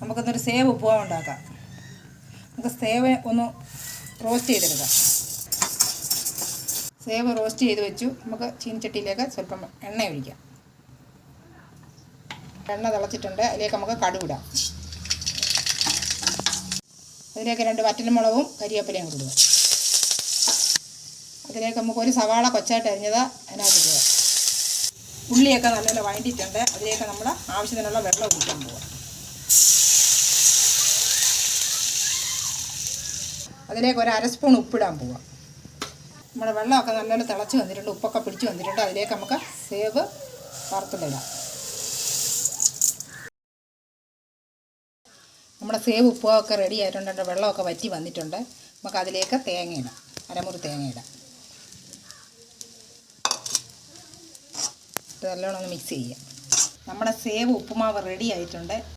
നമുക്കൊന്നൊരു save ഉപ്പുമാവ് ഉണ്ടാക്കാം. നമുക്ക് സേവ ഒന്ന് റോസ്റ്റ് ചെയ്തെടുക്കാം. സേവ് റോസ്റ്റ് ചെയ്ത് വെച്ചു. നമുക്ക് ചീനിച്ചട്ടിയിലേക്ക് സ്വല്പം എണ്ണ ഒഴിക്കാം. എണ്ണ തിളച്ചിട്ടുണ്ട്. അതിലേക്ക് നമുക്ക് കടുവിടാം അതിലേക്ക് രണ്ട് വറ്റൽമുളകും കരിയപ്പലയും കൊടുക്കുക അതിലേക്ക് നമുക്ക് ഒരു സവാള കൊച്ചായിട്ട് അരിഞ്ഞത് അതിനകത്ത് ഇടുക. ഉള്ളിയൊക്കെ നല്ലപോലെ വഴണ്ടിയിട്ടുണ്ട്. അതിലേക്ക് നമ്മൾ ആവശ്യത്തിനുള്ള വെള്ളം ഒഴിക്കാൻ പോവുക അതിലേക്ക് ഒരു അര സ്പൂൺ ഉപ്പിടാൻ പോവാം. നമ്മുടെ വെള്ളമൊക്കെ നല്ലപോലെ തിളച്ച് വന്നിട്ടുണ്ട് ഉപ്പൊക്കെ പിടിച്ച് വന്നിട്ടുണ്ട്. അതിലേക്ക് നമുക്ക് സേവ് വറുത്തിടാം. നമ്മുടെ സേവ് ഉപ്പൊക്കെ റെഡി ആയിട്ടുണ്ട്. വെള്ളമൊക്കെ വറ്റി വന്നിട്ടുണ്ട്. നമുക്ക് അതിലേക്ക് തേങ്ങ ഇടാം. അരമുറി തേങ്ങ ഇടാം. ഇത് നല്ലോണം ഒന്ന് മിക്സ് ചെയ്യാം. നമ്മുടെ സേവ് ഉപ്പുമാവ് റെഡി ആയിട്ടുണ്ട്.